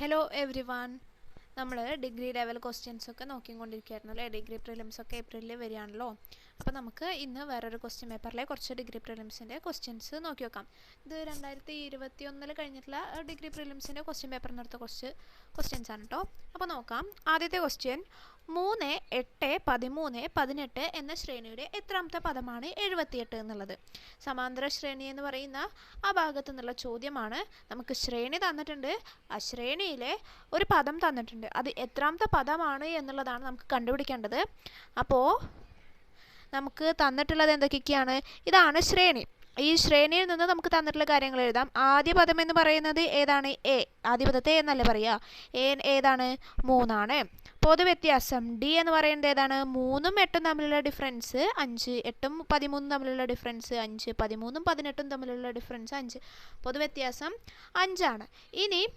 Hello everyone നമ്മൾ degree level questions ഒക്കെ നോക്കിക്കൊണ്ടിരിക്കുകയായിരുന്നു അല്ലേ ഡിഗ്രി പ്രിലിംസ് ഒക്കെ ഏപ്രിലിൽ വരികയാണല്ലോ. അപ്പോൾ നമുക്ക് ഇന്ന് വേറൊരു ക്വസ്റ്റ്യൻ പേപ്പറിലെ കുറച്ച് ഡിഗ്രി പ്രിലിംസിന്റെ ക്വസ്റ്റ്യൻസ് നോക്കി നോക്കാം ഇത് രണ്ടായിരത്തി ഇരുപത്തി ഒന്നിൽ കഴിഞ്ഞിട്ടുള്ള ഡിഗ്രി പ്രിലിംസിന്റെ ക്വസ്റ്റ്യൻ പേപ്പർ നടത്ത കുറച്ച് ക്വസ്റ്റ്യൻസ് ആണ് കേട്ടോ അപ്പോൾ നോക്കാം. ആദ്യത്തെ ക്വസ്റ്റ്യൻ മൂന്ന് എട്ട് പതിമൂന്ന് പതിനെട്ട് എന്ന ശ്രേണിയുടെ എത്രാമത്തെ പദമാണ് എഴുപത്തിയെട്ട് എന്നുള്ളത്. സമാന്തര ശ്രേണി എന്ന് പറയുന്ന ആ ഭാഗത്തു നിന്നുള്ള ചോദ്യമാണ്. നമുക്ക് ശ്രേണി തന്നിട്ടുണ്ട്. ആ ശ്രേണിയിലെ ഒരു പദം തന്നിട്ടുണ്ട്. അത് എത്രാമത്തെ പദമാണ് എന്നുള്ളതാണ് നമുക്ക് കണ്ടുപിടിക്കേണ്ടത്. അപ്പോൾ നമുക്ക് തന്നിട്ടുള്ളത് എന്തൊക്കെയാണ് ഇതാണ് ശ്രേണി. ഈ ശ്രേണിയിൽ നിന്ന് നമുക്ക് തന്നിട്ടുള്ള കാര്യങ്ങൾ എഴുതാം. ആദ്യ പദം എന്ന് പറയുന്നത് ഏതാണ്? എ. ആദ്യ പദത്തെ എന്നല്ലേ പറയുക? എ ഏതാണ്? മൂന്നാണ്. പൊതുവ്യത്യാസം. ഡി എന്ന് പറയുന്നത് ഏതാണ്? മൂന്നും എട്ടും തമ്മിലുള്ള ഡിഫറൻസ് അഞ്ച്. എട്ടും പതിമൂന്നും തമ്മിലുള്ള ഡിഫറൻസ് അഞ്ച്. പതിമൂന്നും പതിനെട്ടും തമ്മിലുള്ള ഡിഫറൻസ് അഞ്ച്. പൊതുവ്യത്യാസം അഞ്ചാണ്. ഇനി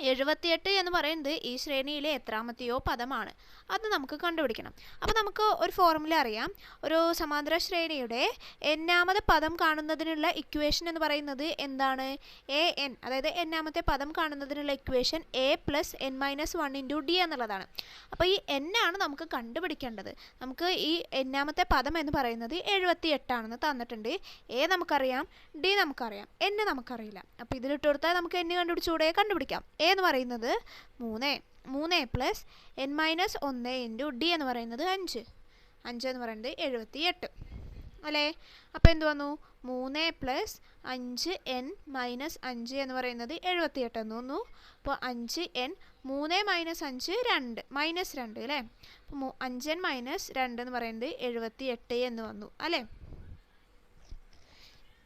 എഴുപത്തിയെട്ട് എന്ന് പറയുന്നത് ഈ ശ്രേണിയിലെ എത്രാമത്തെയോ പദമാണ്. അത് നമുക്ക് കണ്ടുപിടിക്കണം. അപ്പോൾ നമുക്ക് ഒരു ഫോർമുല അറിയാം. ഒരു സമാന്തര ശ്രേണിയുടെ എന്നാമത് പദം കാണുന്നതിനുള്ള ഇക്വേഷൻ എന്ന് പറയുന്നത് എന്താണ്? എ എൻ അതായത് എന്നാമത്തെ പദം കാണുന്നതിനുള്ള equation a plus n minus one into d എന്നുള്ളതാണ്. അപ്പോൾ ഈ എൻ ആണ് നമുക്ക് കണ്ടുപിടിക്കേണ്ടത്. നമുക്ക് ഈ എന്നാമത്തെ പദം എന്ന് പറയുന്നത് എഴുപത്തി എട്ടാണെന്ന് തന്നിട്ടുണ്ട്. എ നമുക്കറിയാം ഡി നമുക്കറിയാം എൻ നമുക്കറിയില്ല. അപ്പോൾ ഇതിലിട്ട് കൊടുത്താൽ നമുക്ക് എന്നെ കണ്ടുപിടിച്ചുകൂടെ കണ്ടുപിടിക്കാം. എ എന്ന് പറയുന്നത് മൂന്ന് മൂന്ന് പ്ലസ് എൻ മൈനസ് ഒന്ന് ഇന്റു ഡി എന്ന് പറയുന്നത് അഞ്ച്. അഞ്ച് എന്ന് പറയുന്നത് എഴുപത്തി എട്ട് അല്ലേ? അപ്പോൾ എന്ത് വന്നു? മൂന്ന് പ്ലസ് അഞ്ച് എൻ മൈനസ് അഞ്ച് എന്ന് പറയുന്നത് എഴുപത്തി എട്ട് എന്ന് വന്നു. അപ്പോൾ അഞ്ച് എൻ മൂന്ന് മൈനസ് അഞ്ച് രണ്ട് മൈനസ് രണ്ട് അല്ലേ? അപ്പോൾ അഞ്ച് എൻ മൈനസ് രണ്ട് എന്ന് പറയുന്നത് എഴുപത്തി എട്ട് എന്ന് വന്നു. അല്ലേ?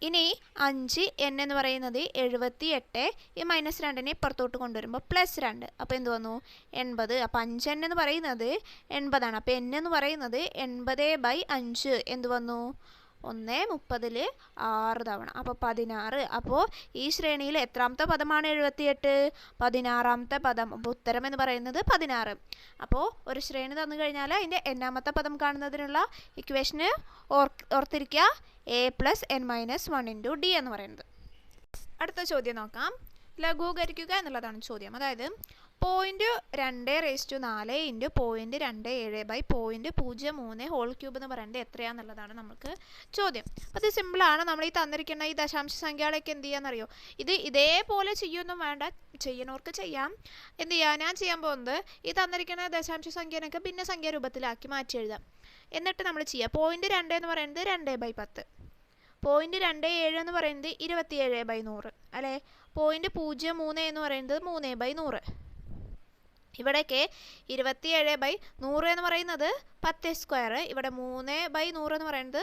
ഇനി അഞ്ച് എൻ എന്ന് പറയുന്നത് എഴുപത്തി എട്ട് ഈ മൈനസ് രണ്ടിനെ പുറത്തോട്ട് കൊണ്ടുവരുമ്പോൾ പ്ലസ് രണ്ട്. അപ്പോൾ എന്ത് വന്നു? എൺപത്. അപ്പോൾ അഞ്ച് എൻ എന്ന് പറയുന്നത് എൺപതാണ്. അപ്പോൾ എൻ എന്ന് പറയുന്നത് എൺപത് ബൈ അഞ്ച്. എന്ത് വന്നു? ഒന്ന് മുപ്പതിൽ ആറ് തവണ. അപ്പോൾ പതിനാറ്. അപ്പോൾ ഈ ശ്രേണിയിൽ എത്രാമത്തെ പദമാണ് എഴുപത്തിയെട്ട്? പതിനാറാമത്തെ പദം. അപ്പോൾ ഉത്തരം എന്ന് പറയുന്നത് പതിനാറ്. അപ്പോൾ ഒരു ശ്രേണി തന്നു കഴിഞ്ഞാൽ അതിന്റെ എണ്ണാമത്തെ പദം കാണുന്നതിനുള്ള ഇക്വേഷന് ഓർ ഓർത്തിരിക്കുക a plus n minus one into d എന്ന് പറയുന്നത്. അടുത്ത ചോദ്യം നോക്കാം. ലഘൂകരിക്കുക എന്നുള്ളതാണ് ചോദ്യം. അതായത് പോയിന്റ് രണ്ട് റേസ് ടു നാല് ഇന്റു പോയിന്റ് രണ്ട് ഏഴ് ബൈ പോയിന്റ് പൂജ്യം മൂന്ന് ഹോൾ ക്യൂബ് എന്ന് പറയുന്നത് എത്രയാണെന്നുള്ളതാണ് നമുക്ക് ചോദ്യം. അത് സിമ്പിളാണ് നമ്മൾ ഈ തന്നിരിക്കുന്ന ഈ ദശാംശ സംഖ്യകളൊക്കെ എന്ത് ചെയ്യാന്നറിയോ? ഇത് ഇതേപോലെ ചെയ്യൊന്നും വേണ്ട. ചെയ്യണവർക്ക് ചെയ്യാം. എന്ത് ചെയ്യുക ഞാൻ ചെയ്യാൻ പോകുന്നത് ഈ തന്നിരിക്കുന്ന ദശാംശ സംഖ്യനൊക്കെ ഭിന്ന സംഖ്യ രൂപത്തിലാക്കി മാറ്റി എഴുതാം. എന്നിട്ട് നമ്മൾ ചെയ്യാം. പോയിന്റ് രണ്ട് എന്ന് പറയുന്നത് രണ്ട് ബൈ പത്ത്. പോയിന്റ് രണ്ട് ഏഴ് എന്ന് പറയുന്നത് ഇരുപത്തിയേഴ് ബൈ നൂറ്. അല്ലേ? പോയിന്റ് പൂജ്യം മൂന്ന് എന്ന് പറയുന്നത് മൂന്ന് ബൈ നൂറ്. ഇവിടേക്ക് ഇരുപത്തിയേഴ് ബൈ നൂറ് എന്ന് പറയുന്നത് പത്ത് സ്ക്വയർ. ഇവിടെ മൂന്ന് ബൈ നൂറ് എന്ന് പറയുന്നത്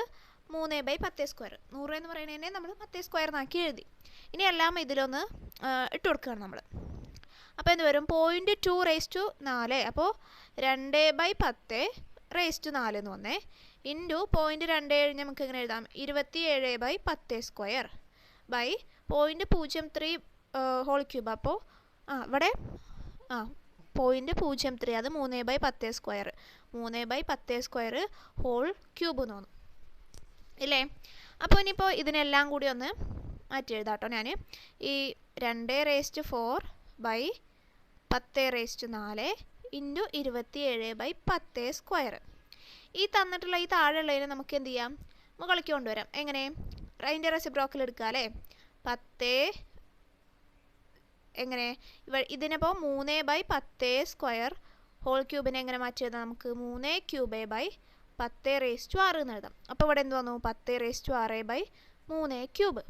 മൂന്ന് ബൈ പത്ത് സ്ക്വയർ. നൂറ് എന്ന് പറയുന്നതിനെ നമ്മൾ പത്ത് സ്ക്വയർ എന്നാക്കി എഴുതി. ഇനി എല്ലാം ഇതിലൊന്ന് ഇട്ട് കൊടുക്കുകയാണ് നമ്മൾ അപ്പോൾ എന്ത് വരും? പോയിന്റ് ടു റേസ് ടു നാല്. അപ്പോൾ രണ്ട് ബൈ പത്ത് റേസ് ടു നാല് എന്ന് വന്നേ. ഇന്റു പോയിന്റ് രണ്ട് ഏഴ് നമുക്ക് എങ്ങനെ എഴുതാം? ഇരുപത്തിയേഴ് ബൈ പത്ത് സ്ക്വയർ ബൈ പോയിന്റ് പൂജ്യം ത്രീ ഹോൾ ക്യൂബ് അപ്പോൾ ആ ഇവിടെ ആ പോയിന്റ് പൂജ്യം ത്രീ അത് മൂന്ന് ബൈ പത്ത് സ്ക്വയർ മൂന്ന് ബൈ പത്ത് സ്ക്വയർ ഹോൾ ക്യൂബ് എന്ന് തോന്നും ഇല്ലേ? അപ്പോൾ ഇനിയിപ്പോൾ ഇതിനെല്ലാം കൂടി ഒന്ന് മാറ്റി എഴുതാട്ടോ ഞാൻ ഈ രണ്ട് റേസ്റ്റ് ഫോർ ബൈ പത്ത് റേസ്റ്റ് നാല് ഇന്റു ഇരുപത്തി ഏഴ് ബൈ പത്ത് സ്ക്വയർ ഈ തന്നിട്ടുള്ള ഈ താഴെയുള്ളതിനെ നമുക്ക് എന്ത് ചെയ്യാം? മുകളിലേക്ക് കൊണ്ടുവരാം. എങ്ങനെ? അതിന്റെ റെസിപ്രോക്കൽ എടുക്കുക അല്ലേ? പത്ത് എങ്ങനെ? ഇവ ഇതിനിപ്പോൾ മൂന്ന് ബൈ പത്ത് സ്ക്വയർ ഹോൾ ക്യൂബിനെ എങ്ങനെ മാറ്റി എഴുതാം? നമുക്ക് മൂന്ന് ക്യൂബ് ബൈ പത്ത് റേസ് ടു ആറ് എന്ന് എഴുതാം. അപ്പോൾ ഇവിടെ എന്ത് വന്നു? പത്ത് റേസ് ടു ആറ് ബൈ മൂന്ന് ക്യൂബ്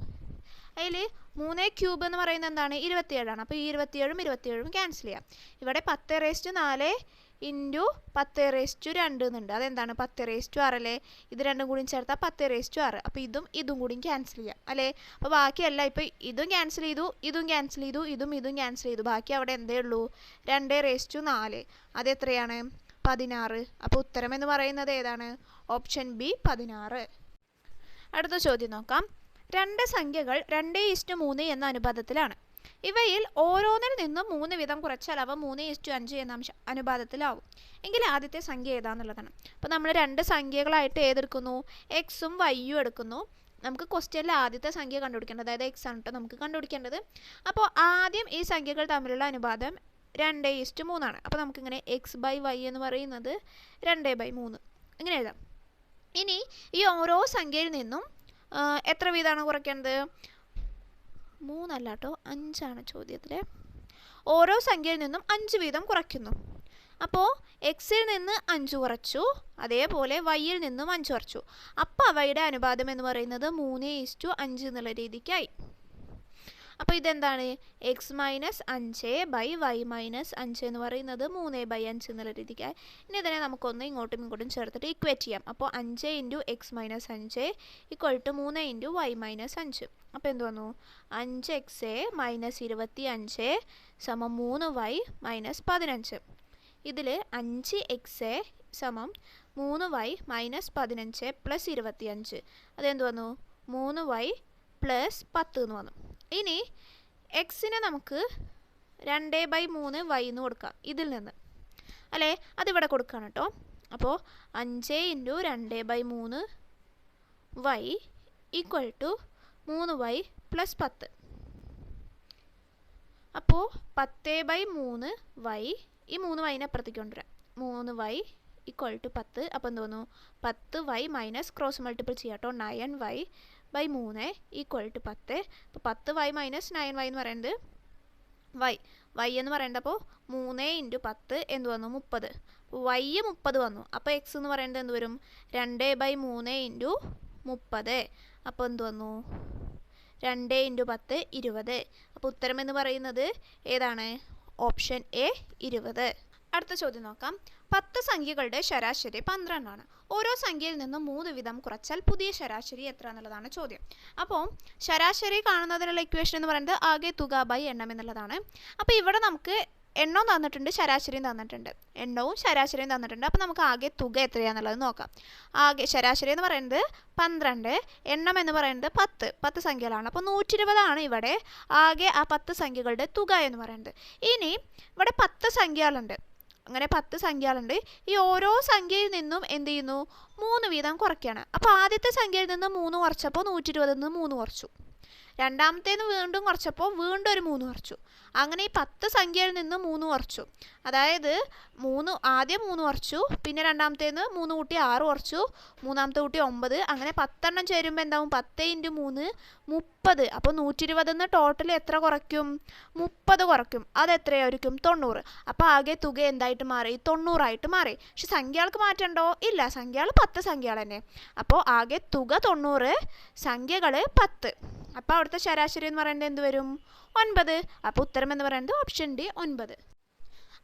അതിൽ മൂന്ന് ക്യൂബ് എന്ന് പറയുന്നത് എന്താണ്? ഇരുപത്തിയേഴാണ്. അപ്പോൾ ഈ ഇരുപത്തിയേഴും ഇരുപത്തിയേഴും ക്യാൻസൽ ചെയ്യാം. ഇവിടെ പത്ത് റേസ് ടു നാല് ഇന്റു പത്ത് റേസ് ടു രണ്ട് എന്നുണ്ട്. അതെന്താണ്? പത്ത് റേസ് ടു ആറല്ലേ ഇത് രണ്ടും കൂടി ചേർത്താൽ പത്ത് റേസ് ടു ആറ്. അപ്പോൾ ഇതും ഇതും കൂടി ക്യാൻസൽ ചെയ്യാം. അല്ലേ? അപ്പോൾ ബാക്കിയല്ല. ഇപ്പോൾ ഇതും ക്യാൻസൽ ചെയ്തു ഇതും ക്യാൻസൽ ചെയ്തു ഇതും ഇതും ക്യാൻസൽ ചെയ്തു. ബാക്കി അവിടെ എന്തേ ഉള്ളൂ? രണ്ട് റേസ് ടു നാല്. അതെത്രയാണ് പതിനാറ്. അപ്പോൾ ഉത്തരം എന്ന് പറയുന്നത് ഏതാണ്? ഓപ്ഷൻ ബി പതിനാറ്. അടുത്ത ചോദ്യം നോക്കാം. രണ്ട് സംഖ്യകൾ രണ്ട് ഇസ്റ്റു മൂന്ന് എന്ന അനുപാതത്തിലാണ്. ഇവയിൽ ഓരോന്നിൽ നിന്നും മൂന്ന് വീതം കുറച്ചാൽ അവ മൂന്ന് ഇസ്റ്റു അഞ്ച് എന്ന അംശ അനുപാതത്തിലാവും. എങ്കിൽ ആദ്യത്തെ സംഖ്യ ഏതാന്നുള്ളതാണ്. അപ്പോൾ നമ്മൾ രണ്ട് സംഖ്യകളായിട്ട് ഏതെടുക്കുന്നു എക്സും വൈയും എടുക്കുന്നു. നമുക്ക് ക്വസ്റ്റ്യനിൽ ആദ്യത്തെ സംഖ്യ കണ്ടുപിടിക്കേണ്ടത് അതായത് എക്സ് ആണ് കേട്ടോ നമുക്ക് കണ്ടുപിടിക്കേണ്ടത്. അപ്പോൾ ആദ്യം ഈ സംഖ്യകൾ തമ്മിലുള്ള അനുപാതം രണ്ട് ഈസ്റ്റ് മൂന്നാണ് അപ്പോൾ നമുക്കിങ്ങനെ എക്സ് ബൈ വൈ എന്ന് പറയുന്നത് രണ്ട് ബൈ മൂന്ന്. ഇങ്ങനെ എഴുതാം. ഇനി ഈ ഓരോ സംഖ്യയിൽ നിന്നും എത്ര വീതമാണ് കുറയ്ക്കേണ്ടത്? മൂന്നല്ല കേട്ടോ അഞ്ചാണ് ചോദ്യത്തിൽ ഓരോ സംഖ്യയിൽ നിന്നും അഞ്ച് വീതം കുറയ്ക്കുന്നു. അപ്പോൾ എക്സിൽ നിന്ന് അഞ്ച് കുറച്ചു അതേപോലെ വൈയിൽ നിന്നും അഞ്ച് കുറച്ചു. അപ്പോൾ അവയുടെ അനുപാതം എന്ന് പറയുന്നത് മൂന്ന് ഈസ്റ്റു അഞ്ച് എന്നുള്ള രീതിക്കായി. അപ്പോൾ ഇതെന്താണ്? എക്സ് മൈനസ് അഞ്ച് ബൈ വൈ മൈനസ് അഞ്ച് എന്ന് പറയുന്നത് മൂന്ന് ബൈ അഞ്ച് എന്നുള്ള രീതിക്കായി ഇനി ഇതിനെ നമുക്കൊന്ന് ഇങ്ങോട്ടും ഇങ്ങോട്ടും ചേർത്തിട്ട് ഇക്വേറ്റ് ചെയ്യാം. അപ്പോൾ അഞ്ച് ഇന്റു എക്സ് മൈനസ് അഞ്ച് ഇക്വൽ ടു മൂന്ന് ഇന്റു വൈ മൈനസ് അഞ്ച്. അപ്പോൾ എന്ത് വന്നു? അഞ്ച് എക്സ് മൈനസ് ഇരുപത്തി അഞ്ച് സമം മൂന്ന് വൈ മൈനസ് പതിനഞ്ച്. ഇതിൽ അഞ്ച് എക്സ് സമം മൂന്ന് വൈ മൈനസ് പതിനഞ്ച് പ്ലസ് ഇരുപത്തി അഞ്ച് അതെന്ത് വന്നു? മൂന്ന് വൈ പ്ലസ് പത്ത് എന്ന് വന്നു. ഇനി എക്സിനെ നമുക്ക് രണ്ട് ബൈ മൂന്ന് വൈ എന്ന് കൊടുക്കാം ഇതിൽ നിന്ന്. അല്ലേ? അതിവിടെ കൊടുക്കുകയാണ് കേട്ടോ അപ്പോൾ അഞ്ച് ഇന്റു രണ്ട് ബൈ മൂന്ന് വൈ ഈക്വൽ ടു മൂന്ന് വൈ പ്ലസ് പത്ത്. അപ്പോൾ പത്ത് ബൈ മൂന്ന് വൈ ഈ മൂന്ന് വൈനെ അപ്പുറത്തേക്ക് കൊണ്ടുവരാം. മൂന്ന് വൈ ഈക്വൽ ടു പത്ത്. അപ്പോൾ എന്ത് തോന്നുന്നു പത്ത് വൈ മൈനസ് ക്രോസ് മൾട്ടിപ്പിൾ ചെയ്യാം കേട്ടോ നയൻ വൈ ബൈ മൂന്ന് ഈക്വൽ ടു പത്ത്. അപ്പോൾ പത്ത് വൈ മൈനസ് നയൻ വൈ എന്ന് പറയുന്നത് വൈ വൈ എന്ന് പറയുന്നത് അപ്പോൾ മൂന്ന് ഇന്റു പത്ത് എന്ത് വന്നു? മുപ്പത്. വൈ മുപ്പത് വന്നു. അപ്പോൾ എക്സ് എന്ന് പറയുന്നത് എന്ത് വരും? രണ്ട് ബൈ മൂന്ന് ഇന്റു മുപ്പത്. അപ്പോൾ എന്ത് വന്നു? രണ്ട് ഇന്റു പത്ത് ഇരുപത്. അപ്പോൾ ഉത്തരം എന്ന് പറയുന്നത് ഏതാണ്? ഓപ്ഷൻ എ ഇരുപത്. അടുത്ത ചോദ്യം നോക്കാം. പത്ത് സംഖ്യകളുടെ ശരാശരി പന്ത്രണ്ടാണ്. ഓരോ സംഖ്യയിൽ നിന്നും മൂന്ന് വീതം കുറച്ചാൽ പുതിയ ശരാശരി എത്ര എന്നുള്ളതാണ് ചോദ്യം. അപ്പോൾ ശരാശരി കാണുന്നതിനുള്ള ഇക്വേഷൻ എന്ന് പറയുന്നത് ആകെ തുക ബൈ എണ്ണം എന്നുള്ളതാണ്. അപ്പോൾ ഇവിടെ നമുക്ക് എണ്ണവും തന്നിട്ടുണ്ട് ശരാശരിയും തന്നിട്ടുണ്ട്. എണ്ണവും ശരാശരിയും തന്നിട്ടുണ്ട്. അപ്പോൾ നമുക്ക് ആകെ തുക എത്രയാണെന്നുള്ളത് നോക്കാം. ആകെ ശരാശരി എന്ന് പറയുന്നത് പന്ത്രണ്ട് എണ്ണം എന്ന് പറയുന്നത് പത്ത്. പത്ത് സംഖ്യകളാണ്. അപ്പോൾ നൂറ്റി ഇരുപതാണ് ഇവിടെ ആകെ ആ പത്ത് സംഖ്യകളുടെ തുക എന്ന് പറയുന്നത്. ഇനി ഇവിടെ പത്ത് സംഖ്യകളുണ്ട്. അങ്ങനെ പത്ത് സംഖ്യകളുണ്ട്. ഈ ഓരോ സംഖ്യയിൽ നിന്നും എന്ത് ചെയ്യുന്നു? മൂന്ന് വീതം കുറയ്ക്കുകയാണ്. അപ്പോൾ ആദ്യത്തെ സംഖ്യയിൽ നിന്ന് മൂന്ന് കുറച്ചപ്പോൾ നൂറ്റി ഇരുപതിൽ നിന്ന് മൂന്ന് കുറച്ചു. രണ്ടാമത്തേന്ന് വീണ്ടും കുറച്ചപ്പോൾ വീണ്ടും ഒരു മൂന്ന് കുറച്ചു. അങ്ങനെ ഈ പത്ത് സംഖ്യയിൽ നിന്ന് മൂന്ന് കുറച്ചു. അതായത് മൂന്ന് ആദ്യം മൂന്ന് കുറച്ചു പിന്നെ രണ്ടാമത്തേന്ന് മൂന്ന് കൂട്ടി ആറ് കുറച്ചു മൂന്നാമത്തെ കൂട്ടി ഒമ്പത്. അങ്ങനെ പത്തെണ്ണം ചേരുമ്പോൾ എന്താവും? പത്ത് ഇന്റു മൂന്ന് മുപ്പത്. അപ്പോൾ നൂറ്റി ഇരുപതെന്ന് ടോട്ടൽ എത്ര കുറയ്ക്കും? മുപ്പത് കുറയ്ക്കും. അത് എത്രയായിരിക്കും? തൊണ്ണൂറ്. അപ്പോൾ ആകെ തുക എന്തായിട്ട് മാറി? തൊണ്ണൂറായിട്ട് മാറി. പക്ഷെ സംഖ്യകൾക്ക് മാറ്റണ്ടോ ഇല്ല. സംഖ്യകൾ പത്ത് സംഖ്യകൾ തന്നെ അപ്പോൾ ആകെ തുക തൊണ്ണൂറ് സംഖ്യകൾ പത്ത്. അപ്പോൾ അവിടുത്തെ ശരാശരി എന്ന് പറയുന്നത് എന്ത് വരും? ഒൻപത്. അപ്പോൾ ഉത്തരം എന്ന് പറയുന്നത് ഓപ്ഷൻ ഡി ഒൻപത്.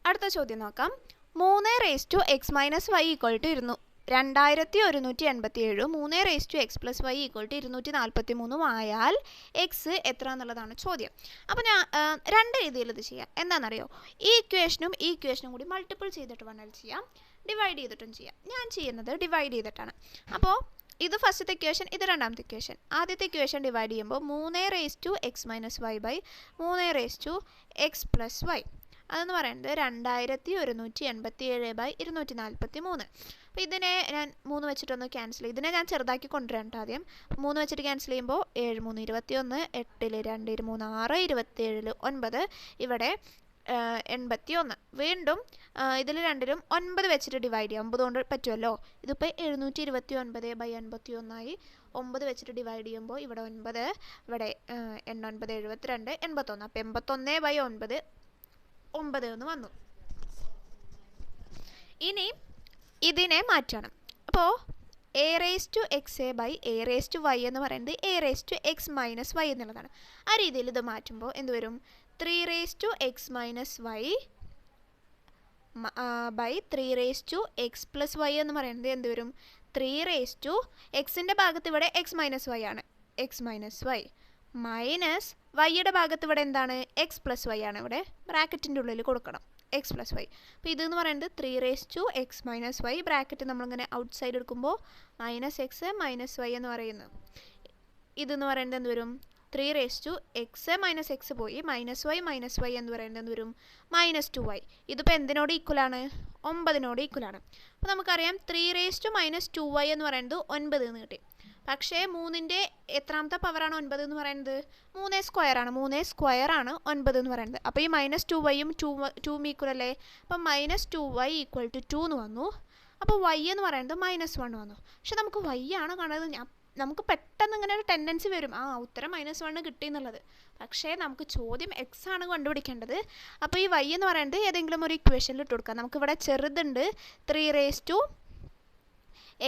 അടുത്ത ചോദ്യം നോക്കാം. മൂന്ന് raise to x minus y equal to ഇരുന്നു. രണ്ടായിരത്തി ഒരുന്നൂറ്റി എൺപത്തി ഏഴ് മൂന്ന് raise to x plus y equal to ഇരുന്നൂറ്റി നാൽപ്പത്തി മൂന്നും ആയാൽ എക്സ് എത്ര എന്നുള്ളതാണ് ചോദ്യം. അപ്പോൾ ഞാൻ രണ്ട് രീതിയിൽ ഇത് ചെയ്യാം. എന്താണെന്നറിയോ? ഈ ഇക്വേഷനും ഈ ഇക്വേഷനും കൂടി മൾട്ടിപ്പിൾ ചെയ്തിട്ട് വേണമെങ്കിൽ ചെയ്യാം. ഡിവൈഡ് ചെയ്തിട്ടും ചെയ്യാം. ഞാൻ ചെയ്യുന്നത് ഡിവൈഡ് ചെയ്തിട്ടാണ്. അപ്പോൾ ഇത് ഫസ്റ്റത്തെ ഇക്വേഷൻ ഇത് രണ്ടാമത്തെ ഇക്വേഷൻ ആദ്യത്തെ ഇക്വേഷൻ ഡിവൈഡ് ചെയ്യുമ്പോൾ മൂന്ന് raise to x minus y by മൂന്ന് raise to x plus y അതെന്ന് പറയുന്നത് രണ്ടായിരത്തി ഒരുന്നൂറ്റി എൺപത്തി ഏഴ് ബൈ ഇരുന്നൂറ്റി നാൽപ്പത്തി മൂന്ന് അപ്പോൾ ഇതിനെ ഞാൻ മൂന്ന് വെച്ചിട്ടൊന്ന് ക്യാൻസൽ ചെയ്യും. ഇതിനെ ഞാൻ ചെറുതാക്കി കൊണ്ടുവരാം ആദ്യം. മൂന്ന് വെച്ചിട്ട് ക്യാൻസൽ ചെയ്യുമ്പോൾ ഏഴ് മൂന്ന് ഇരുപത്തി ഒന്ന് എട്ടിൽ രണ്ട് മൂന്ന് ആറ് ഇരുപത്തി ഏഴിൽ ഒൻപത്. ഇവിടെ എൺപത്തി ഒന്ന് വീണ്ടും ഇതിൽ രണ്ടിലും ഒൻപത് വെച്ചിട്ട് ഡിവൈഡ് ചെയ്യാം. ഒമ്പത് കൊണ്ട് പറ്റുമല്ലോ ഇതിപ്പോൾ എഴുന്നൂറ്റി ഇരുപത്തി ഒൻപത് ബൈ എൺപത്തി ഒന്നായി ഒമ്പത് വെച്ചിട്ട് ഡിവൈഡ് ചെയ്യുമ്പോൾ ഇവിടെ ഒൻപത് ഇവിടെ എണ്ണൊൻപത് എഴുപത്തിരണ്ട് എൺപത്തൊന്ന്. അപ്പോൾ എൺപത്തൊന്ന് ബൈ ഒൻപത് ഒമ്പത് എന്ന് വന്നു. ഇനി ഇതിനെ മാറ്റണം. അപ്പോൾ a raise to x a by a raise to y എന്ന് പറയുന്നത് a raise to x minus y എന്നുള്ളതാണ്. ആ രീതിയിൽ ഇത് മാറ്റുമ്പോൾ എന്ത് വരും? Three raise to x minus y by three raise to x plus y എന്ന് പറയുന്നത് എന്ത് വരും? ത്രീ റേസ് ടു എക്സിന്റെ ഭാഗത്ത് ഇവിടെ എക്സ് മൈനസ് വൈ ആണ്. എക്സ് മൈനസ് വൈ മൈനസ് വൈയുടെ ഭാഗത്ത് ഇവിടെ എന്താണ്? എക്സ് പ്ലസ് വൈ ആണ് ഇവിടെ ബ്രാക്കറ്റിന്റെ ഉള്ളിൽ കൊടുക്കണം. എക്സ് പ്ലസ് വൈ അപ്പോൾ ഇതെന്ന് പറയുന്നത് three raise to x minus y bracket നമ്മളിങ്ങനെ ഔട്ട് സൈഡ് എടുക്കുമ്പോൾ മൈനസ് എക്സ് മൈനസ് വൈ എന്ന് പറയുന്നു ഇതെന്ന് പറയുന്നത് എന്ത് വരും? Three raise to x minus x പോയി. മൈനസ് വൈ മൈനസ് വൈ എന്ന് പറയുന്നത് എന്ത് വരും മൈനസ് ടു വൈ ഇതിപ്പോൾ എന്തിനോട് ഈക്വലാണ് ഒമ്പതിനോട് ഈക്വലാണ് അപ്പോൾ നമുക്കറിയാം three raise to minus two y എന്ന് പറയുന്നത് ഒൻപത് എന്ന് കിട്ടി. പക്ഷേ മൂന്നിന്റെ എത്രാമത്തെ പവറാണ് ഒൻപത് എന്ന് പറയുന്നത്? മൂന്നേ സ്ക്വയർ ആണ്. മൂന്നേ സ്ക്വയർ ആണ് ഒൻപത് എന്ന് പറയുന്നത്. അപ്പോൾ ഈ മൈനസ് ടു വൈയും ടു ടു ഈക്വൽ അല്ലേ? അപ്പം minus two y equal to two എന്ന് വന്നു. അപ്പോൾ വൈ എന്ന് പറയുന്നത് മൈനസ് വൺ വന്നു. പക്ഷെ നമുക്ക് വൈ ആണ് കാണുന്നത്. ഞാൻ നമുക്ക് പെട്ടെന്ന് ഇങ്ങനെ ഒരു ടെൻഡൻസി വരും. ആ ഉത്തരം മൈനസ് വണ്ണ് കിട്ടി എന്നുള്ളത്. പക്ഷേ നമുക്ക് ചോദ്യം എക്സ് ആണ് കണ്ടുപിടിക്കേണ്ടത്. അപ്പോൾ ഈ വൈ എന്ന് പറയുന്നത് ഏതെങ്കിലും ഒരു ഇക്വേഷനിൽ ഇട്ട് കൊടുക്കാം. നമുക്കിവിടെ ചെറുതുണ്ട്. Three raise to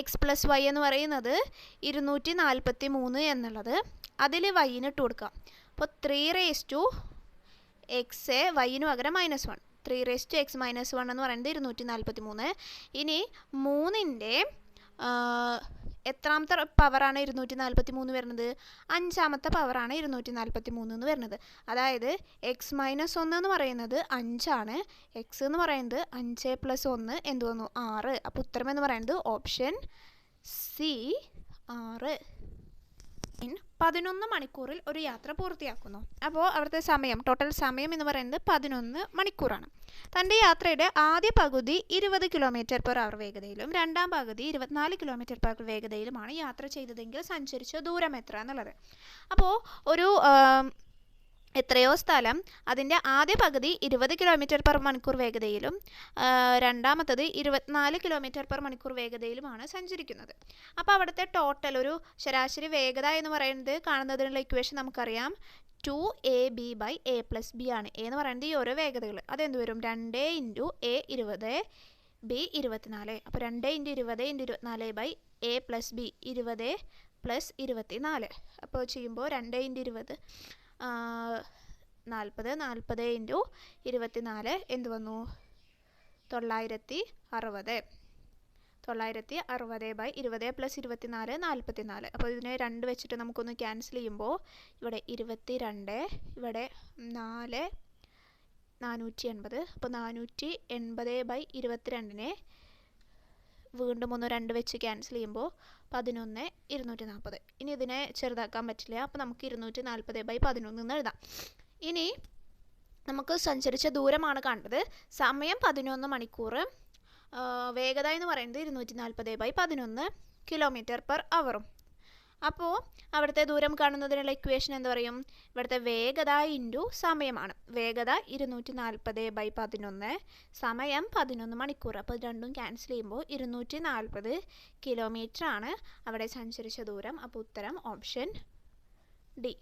x plus y എന്ന് പറയുന്നത് ഇരുന്നൂറ്റി നാൽപ്പത്തി മൂന്ന് എന്നുള്ളത് അതിൽ വൈന് ഇട്ട് കൊടുക്കാം. അപ്പോൾ ത്രീ റേസ് ടു എക്സ് വൈന് പകരം minus one three raise to x minus one എന്ന് പറയുന്നത് ഇരുന്നൂറ്റി നാൽപ്പത്തി മൂന്ന് ഇനി മൂന്നിന്റെ എത്രാമത്തെ പവറാണ് ഇരുന്നൂറ്റി നാൽപ്പത്തി മൂന്ന് വരുന്നത്? അഞ്ചാമത്തെ പവറാണ് ഇരുന്നൂറ്റി നാൽപ്പത്തി മൂന്ന് എന്ന് വരുന്നത്. അതായത് എക്സ് മൈനസ് ഒന്ന് എന്ന് പറയുന്നത് അഞ്ചാണ്. എക്സ് എന്ന് പറയുന്നത് അഞ്ച് പ്ലസ് ഒന്ന് എന്ത് വന്നു? ആറ്. അപ്പോൾ ഉത്തരം എന്ന് പറയുന്നത് ഓപ്ഷൻ സി ആറ്. പതിനൊന്ന് മണിക്കൂറിൽ ഒരു യാത്ര പൂർത്തിയാക്കുന്നു. അപ്പോൾ അവിടുത്തെ സമയം ടോട്ടൽ സമയം എന്ന് പറയുന്നത് പതിനൊന്ന് മണിക്കൂറാണ്. തന്റെ യാത്രയുടെ ആദ്യ പകുതി ഇരുപത് കിലോമീറ്റർ പെർ അവർ വേഗതയിലും രണ്ടാം പകുതി ഇരുപത്തിനാല് കിലോമീറ്റർ പെർ വേഗതയിലുമാണ് യാത്ര ചെയ്തതെങ്കിൽ സഞ്ചരിച്ച ദൂരം എത്ര എന്നുള്ളത് അപ്പോൾ ഒരു എത്രയോ സ്ഥലം അതിന്റെ ആദ്യ പകുതി ഇരുപത് കിലോമീറ്റർ പെർ മണിക്കൂർ വേഗതയിലും രണ്ടാമത്തത് ഇരുപത്തിനാല് കിലോമീറ്റർ പെർ മണിക്കൂർ വേഗതയിലുമാണ് സഞ്ചരിക്കുന്നത്. അപ്പോൾ അവിടുത്തെ ടോട്ടൽ ഒരു ശരാശരി വേഗത എന്ന് പറയുന്നത് കാണുന്നതിനുള്ള ഇക്വേഷൻ നമുക്കറിയാം. Two a b by a plus b ആണ്. എ എന്ന് പറയുന്നത് ഈ ഓരോ വേഗതകൾ. അതെന്ത് വരും? രണ്ട് ഇന്റു എ ഇരുപത് ബി ഇരുപത്തിനാല്. അപ്പോൾ രണ്ട് ഇന്റു ഇരുപത് ഇന്റു ഇരുപത്തിനാല് ബൈ എ പ്ലസ് ബി ഇരുപത് പ്ലസ് ഇരുപത്തി നാല് അപ്പോൾ ചെയ്യുമ്പോൾ രണ്ട് ഇന്റു ഇരുപത് നാൽപ്പത് നാൽപ്പത് ഇന്റു ഇരുപത്തിനാല് എന്ത് വന്നു? തൊള്ളായിരത്തി അറുപത്. തൊള്ളായിരത്തി അറുപത് ബൈ ഇരുപത് പ്ലസ് ഇരുപത്തിനാല് നാൽപ്പത്തി നാല് അപ്പോൾ ഇതിനെ രണ്ട് വെച്ചിട്ട് നമുക്കൊന്ന് ക്യാൻസൽ ചെയ്യുമ്പോൾ ഇവിടെ ഇരുപത്തി രണ്ട് ഇവിടെ നാല് നാനൂറ്റി എൺപത് അപ്പോൾ നാനൂറ്റി എൺപത് ബൈ ഇരുപത്തിരണ്ടിനെ വീണ്ടും ഒന്ന് രണ്ട് വെച്ച് ക്യാൻസൽ ചെയ്യുമ്പോൾ പതിനൊന്ന് ഇരുന്നൂറ്റി നാൽപ്പത് ഇനി ഇതിനെ ചെറുതാക്കാൻ പറ്റില്ല. അപ്പോൾ നമുക്ക് ഇരുന്നൂറ്റി നാൽപ്പത് ബൈ പതിനൊന്ന് എന്ന് എഴുതാം. ഇനി നമുക്ക് സഞ്ചരിച്ച ദൂരമാണ് കണ്ടത് സമയം പതിനൊന്ന് മണിക്കൂർ വേഗത എന്ന് പറയുന്നത് ഇരുന്നൂറ്റി നാൽപ്പത് ബൈ പതിനൊന്ന് കിലോമീറ്റർ പെർ അവറും അപ്പോൾ അവിടുത്തെ ദൂരം കാണുന്നതിനുള്ള ഇക്വേഷൻ എന്ന് പറയും? ഇവിടുത്തെ വേഗത ഇന്റു സമയമാണ്. വേഗത ഇരുന്നൂറ്റി നാൽപ്പത് ബൈ പതിനൊന്ന് സമയം പതിനൊന്ന് മണിക്കൂർ. അപ്പോൾ രണ്ടും ക്യാൻസൽ ചെയ്യുമ്പോൾ ഇരുന്നൂറ്റി നാൽപ്പത് കിലോമീറ്റർ ആണ് അവിടെ സഞ്ചരിച്ച ദൂരം. അപ്പോൾ ഉത്തരം ഓപ്ഷൻ ഡി